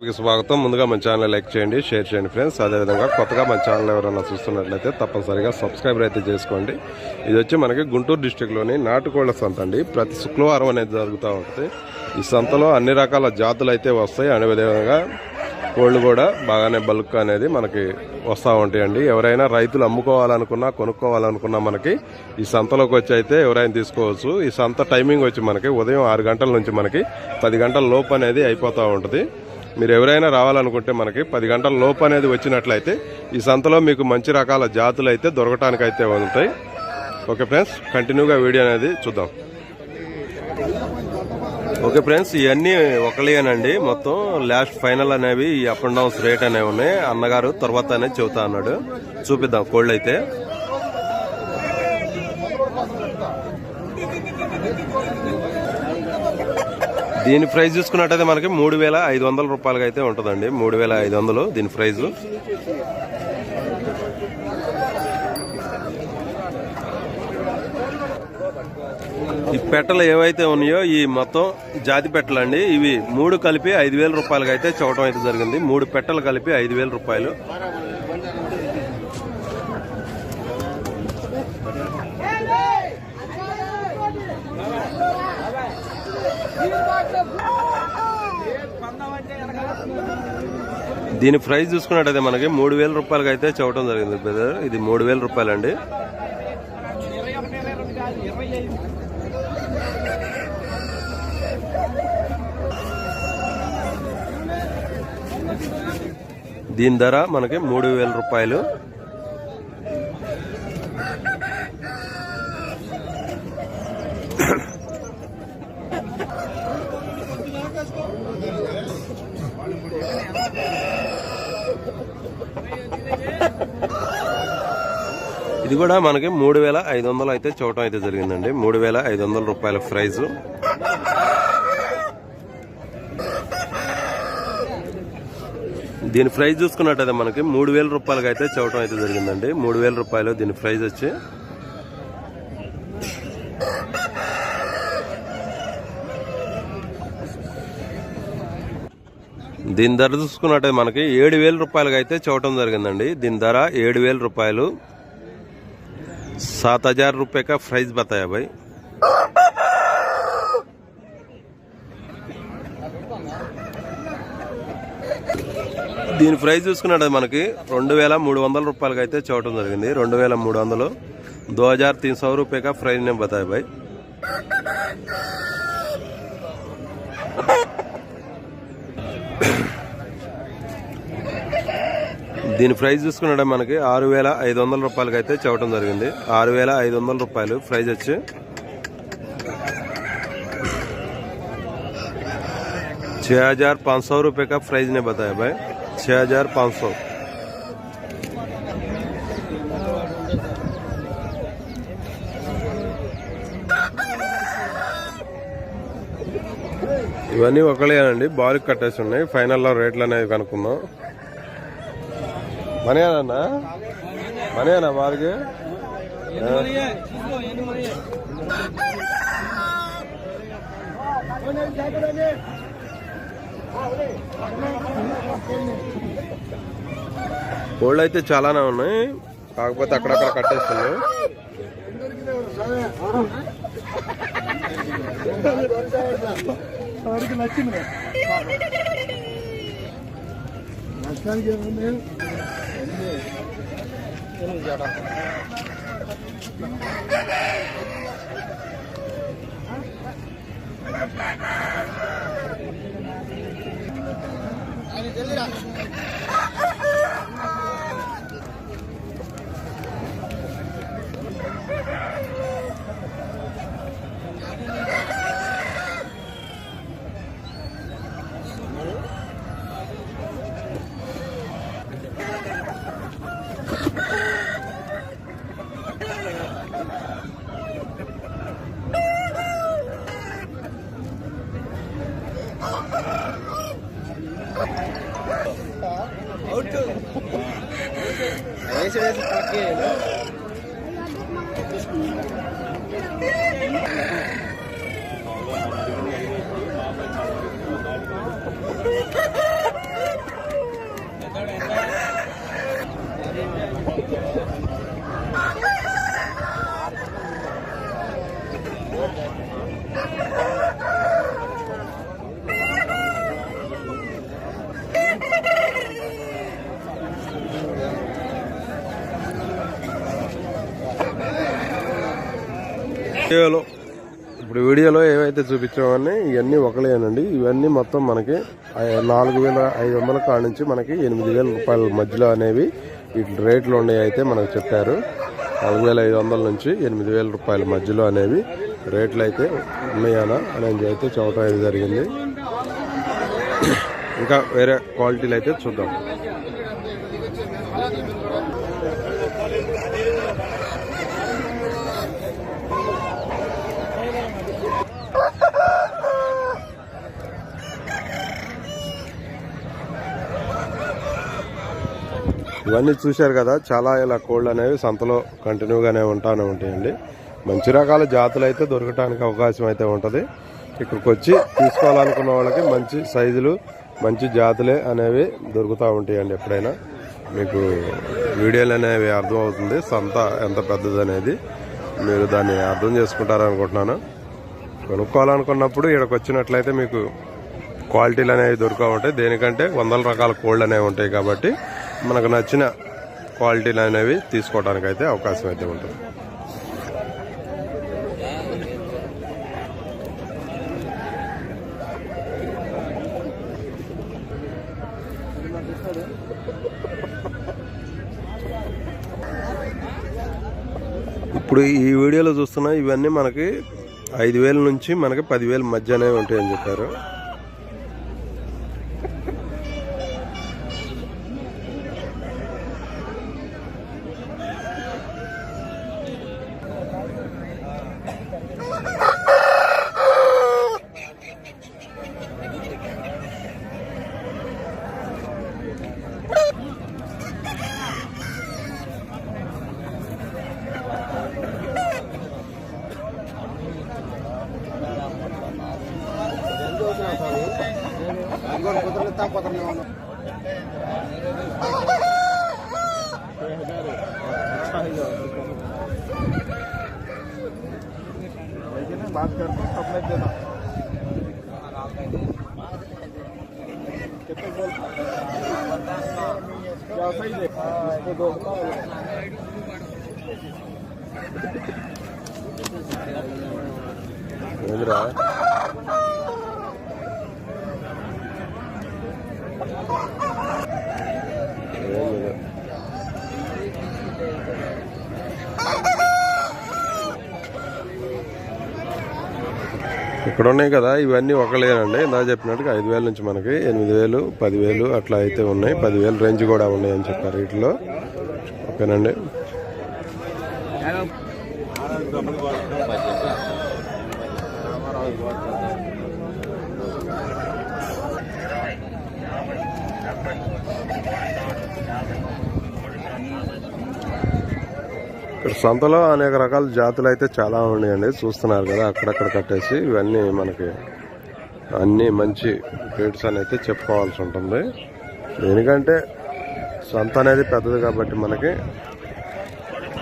స్వాగతం. ముందుగా మన ఛానల్ లైక్ చేయండి షేర్ చేయండి ఫ్రెండ్స్. అదేవిధంగా కొత్తగా మన ఛానల్ ఎవరైనా చూస్తున్నట్లయితే తప్పనిసరిగా సబ్స్క్రైబర్ అయితే చేసుకోండి. ఇది వచ్చి మనకి గుంటూరు డిస్టిక్లోని నాటుకోళ్ళ సంత అండి. ప్రతి శుక్రవారం అనేది జరుగుతూ ఉంటుంది. ఈ సంతలో అన్ని రకాల జాతులు అయితే వస్తాయి. అదేవిధంగా కోళ్ళు కూడా బాగానే బల్క్ అనేది మనకి వస్తూ ఉంటాయండి. ఎవరైనా రైతులు అమ్ముకోవాలనుకున్నా కొనుక్కోవాలనుకున్నా మనకి ఈ సంతలోకి వచ్చి అయితే ఎవరైనా తీసుకోవచ్చు. ఈ సంత టైమింగ్ వచ్చి మనకి ఉదయం ఆరు గంటల నుంచి మనకి పది గంటల లోపు అనేది అయిపోతూ ఉంటుంది. మీరు ఎవరైనా రావాలనుకుంటే మనకి పది గంటల లోపు అనేది వచ్చినట్లయితే ఈ సంతలో మీకు మంచి రకాల జాతులు అయితే దొరకటానికి అయితే ఉంటాయి. ఓకే ఫ్రెండ్స్ కంటిన్యూగా వీడియో అనేది చూద్దాం. ఓకే ఫ్రెండ్స్ ఇవన్నీ ఒకలేనండి. మొత్తం లాస్ట్ ఫైనల్ అనేవి ఈ అప్ అండ్ డౌన్స్ రేట్ అనేవి ఉన్నాయి. అన్నగారు తర్వాత అనేది చెబుతా అన్నాడు. చూపిద్దాం కోళ్ళు అయితే దీని ప్రైస్ చూసుకున్నట్టయితే మనకి మూడు వేల ఐదు వందల రూపాయలకి అయితే ఉంటుందండి. మూడు వేల ఐదు వందలు దీని ప్రైస్. ఈ పెట్టలు ఏవైతే ఉన్నాయో ఈ మొత్తం జాతి పెట్టలు అండి. ఇవి మూడు కలిపి ఐదు వేల రూపాయలకి అయితే చూడటం అయితే జరిగింది. మూడు పెట్టలు కలిపి ఐదు వేల రూపాయలు. దీని ప్రైస్ చూసుకున్నట్టయితే మనకి మూడు వేల రూపాయలకి అయితే చెప్పడం జరిగింది బ్రదర్. ఇది మూడు వేల రూపాయలండి. దీని ధర మనకి మూడు వేల రూపాయలు. ఇది కూడా మనకి మూడు వేల ఐదు వందలు అయితే చూడటం అయితే జరిగిందండి. మూడు వేల ఐదు వందల రూపాయల ప్రైజ్. దీని ప్రైస్ చూసుకున్నట్టయితే మనకి మూడు వేల రూపాయలకి అయితే చూడటం అయితే జరిగిందండి. మూడు వేల రూపాయలు దీని ప్రైస్ వచ్చి దీని ధర చూసుకున్నట్టయితే మనకి ఏడు వేల రూపాయలకి అయితే చూడటం జరిగిందండి. దీని ధర ఏడు వేల రూపాయలు. सात हजार रुपये का प्राइस बताया भाई దీని ప్రైస్ చూసుకున్నట్టు మనకి రెండు వేల మూడు వందల రూపాయలకి అయితే చూడటం జరిగింది రెండు వేల మూడు వందలు దో హజార్ తీన్ సौ रुपये का प्राइस ने बताया भाई దీని ప్రైస్ చూసుకున్నట్టు మనకి ఆరు వేల ఐదు వందల రూపాయలకి అయితే చూడటం జరిగింది ఆరు వేల ఐదు వందల రూపాయలు ప్రైస్ వచ్చి छह हजार पाँच सौ रुपये का प्राइस ने बताया भाई छह हजार पाँच सौ ఇవన్నీ ఒకలేనండి బాల్ కట్టేసి ఉన్నాయి ఫైనల్లో రేట్లు అనేవి కనుక్కుందాం మనేనా మనేనా బాల్కి కోళ్ళు అయితే చాలానే ఉన్నాయి. కాకపోతే అక్కడక్కడ కట్టేస్తున్నాయి వాడికి నచ్చింది Ese es el aqui. ¿no? వీడియోలో ఇప్పుడు వీడియోలో ఏవైతే చూపించామని ఇవన్నీ ఒకలేనండి. ఇవన్నీ మొత్తం మనకి నాలుగు వేల ఐదు వందల కాడ నుంచి మనకి ఎనిమిది వేల రూపాయల మధ్యలో అనేవి వీటి రేట్లు ఉన్నాయి అయితే మనకు చెప్పారు. నాలుగు వేల ఐదు వందల నుంచి ఎనిమిది వేల రూపాయల మధ్యలో అనేవి రేట్లు అయితే ఉన్నాయనా అని అయితే చూడటం జరిగింది. ఇంకా వేరే క్వాలిటీలు అయితే చూద్దాం. ఇవన్నీ చూశారు కదా చాలా ఇలా కోళ్ళు అనేవి సంతలో కంటిన్యూగానే ఉంటానే ఉంటాయండి. మంచి రకాల జాతులు అయితే దొరకడానికి అవకాశం అయితే ఉంటుంది. ఇక్కడికి వచ్చి తీసుకోవాలనుకున్న వాళ్ళకి మంచి సైజులు మంచి జాతులే అనేవి దొరుకుతూ ఉంటాయండి ఎప్పుడైనా. మీకు వీడియోలు అనేవి అర్థమవుతుంది సంత ఎంత పెద్దదనేది. మీరు దాన్ని అర్థం చేసుకుంటారనుకుంటున్నాను. కొనుక్కోవాలనుకున్నప్పుడు ఇక్కడికి వచ్చినట్లయితే మీకు క్వాలిటీలు అనేవి దొరుకుతూ ఉంటాయి. దేనికంటే వందల రకాల కోళ్ళు అనేవి ఉంటాయి కాబట్టి మనకు నచ్చిన క్వాలిటీలు అనేవి తీసుకోవడానికి అయితే అవకాశం అయితే ఉంటుంది. ఇప్పుడు ఈ వీడియోలో చూస్తున్న ఇవన్నీ మనకి ఐదు వేల నుంచి మనకి పదివేల మధ్య అనేవి ఉంటాయని చెప్పారు. ಫಲಿತಾಂಶ ಕೊಡ್ತಾರೆ ನೀವು बात करते हैं सबने देना कितने बोल क्या सही है इसको दो रहा है ఇక్కడ ఉన్నాయి కదా ఇవన్నీ ఒకలేనండి. ఇందా చెప్పినట్టుగా ఐదు వేల నుంచి మనకి ఎనిమిది వేలు పదివేలు అట్లా అయితే ఉన్నాయి. పదివేలు రేంజ్ కూడా ఉన్నాయి అని చెప్పారు వీటిలో. ఓకేనండి. ఇక్కడ సంతలో అనేక రకాల జాతులు అయితే చాలా ఉన్నాయండి. చూస్తున్నారు కదా అక్కడక్కడ కట్టేసి ఇవన్నీ మనకి అన్ని మంచి రేట్స్ అని అయితే చెప్పుకోవాల్సి ఉంటుంది. ఎందుకంటే సంత అనేది పెద్దది కాబట్టి మనకి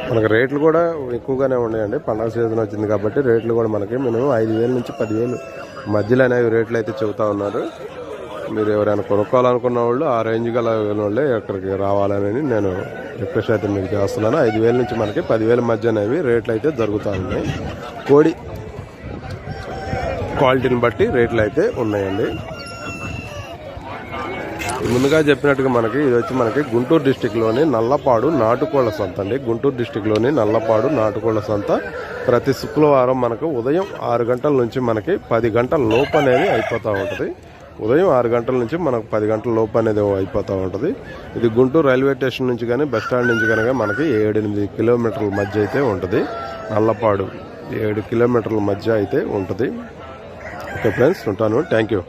మనకి రేట్లు కూడా ఎక్కువగానే ఉన్నాయండి. పండగ సీజన్ వచ్చింది కాబట్టి రేట్లు కూడా మనకి మినిమం ఐదు వేల నుంచి పదివేలు మధ్యలో అనేవి రేట్లు అయితే చెబుతా ఉన్నారు. మీరు ఎవరైనా కొనుక్కోవాలనుకున్న వాళ్ళు ఆ రేంజ్ గల వాళ్ళే ఇక్కడికి రావాలని నేను రిక్వెస్ట్ అయితే మీకు చేస్తున్నాను. ఐదు వేల నుంచి మనకి పదివేల మధ్య అనేవి రేట్లు అయితే జరుగుతూ ఉన్నాయి. కోడి క్వాలిటీని బట్టి రేట్లు అయితే ఉన్నాయండి. ముందుగా చెప్పినట్టుగా మనకి ఇది వచ్చి మనకి గుంటూరు డిస్టిక్లోని నల్లపాడు నాటుకోళ్ళ సంత అండి. గుంటూరు డిస్టిక్లోని నల్లపాడు నాటుకోళ్ళ సంత ప్రతి శుక్రవారం మనకు ఉదయం ఆరు గంటల నుంచి మనకి పది గంటల లోపు అనేది అయిపోతూ ఉంటుంది. ఉదయం ఆరు గంటల నుంచి మనకు పది గంటల లోపు అనేది అయిపోతూ ఉంటుంది. ఇది గుంటూరు రైల్వే స్టేషన్ నుంచి కానీ బస్ స్టాండ్ నుంచి కనుక మనకి ఏడెనిమిది కిలోమీటర్ల మధ్య అయితే ఉంటుంది. నల్లపాడు ఏడు కిలోమీటర్ల మధ్య అయితే ఉంటుంది. ఓకే ఫ్రెండ్స్ ఉంటాను. Thank you